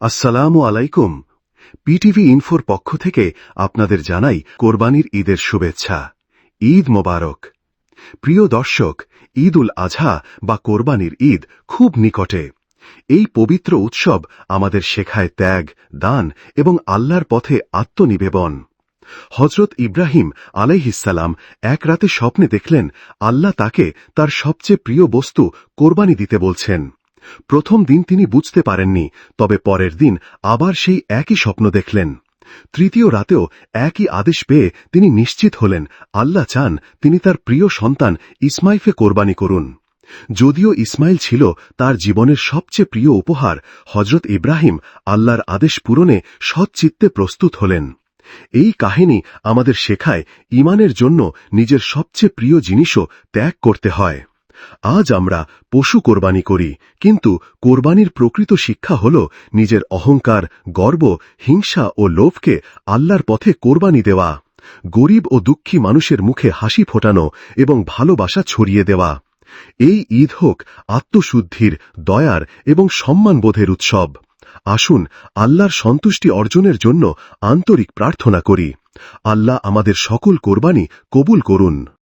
আসসালামু আলাইকুম। পিটিভি ইনফোর পক্ষ থেকে আপনাদের জানাই কোরবানির ঈদের শুভেচ্ছা। ঈদ মোবারক। প্রিয় দর্শক ঈদ উল আজহা বা কোরবানির ঈদ খুব নিকটে। এই পবিত্র উৎসব আমাদের শেখায় ত্যাগ, দান এবং আল্লাহর পথে আত্মনিবেদন। হজরত ইব্রাহিম আলাইহিসাল্লাম এক রাতে স্বপ্নে দেখলেন আল্লাহ তাকে তার সবচেয়ে প্রিয় বস্তু কোরবানি দিতে বলছেন। প্রথম দিন তিনি বুঝতে পারেননি, তবে পরের দিন আবার সেই একই স্বপ্ন দেখলেন। তৃতীয় রাতেও একই আদেশ পেয়ে তিনি নিশ্চিত হলেন, আল্লাহ চান তিনি তার প্রিয় সন্তান ইসমাইফে কোরবানি করুন। যদিও ইসমাইল ছিল তার জীবনের সবচেয়ে প্রিয় উপহার হজরত ইব্রাহিম আল্লাহর আদেশ পূরণে সৎচিত্তে প্রস্তুত হলেন। এই কাহিনী আমাদের শেখায় ইমানের জন্য নিজের সবচেয়ে প্রিয় জিনিসও ত্যাগ করতে হয়। আজ আমরা পশু কোরবানি করি, কিন্তু কোরবানির প্রকৃত শিক্ষা হল নিজের অহংকার, গর্ব, হিংসা ও লোভকে আল্লাহর পথে কোরবানি দেওয়া, গরিব ও দুঃখী মানুষের মুখে হাসি ফোটানো এবং ভালোবাসা ছড়িয়ে দেওয়া। এই ঈদ হোক আত্মশুদ্ধির, দয়ার এবং সম্মানবোধের উৎসব। আসুন আল্লাহর সন্তুষ্টি অর্জনের জন্য আন্তরিক প্রার্থনা করি। আল্লাহ আমাদের সকল কোরবানি কবুল করুন।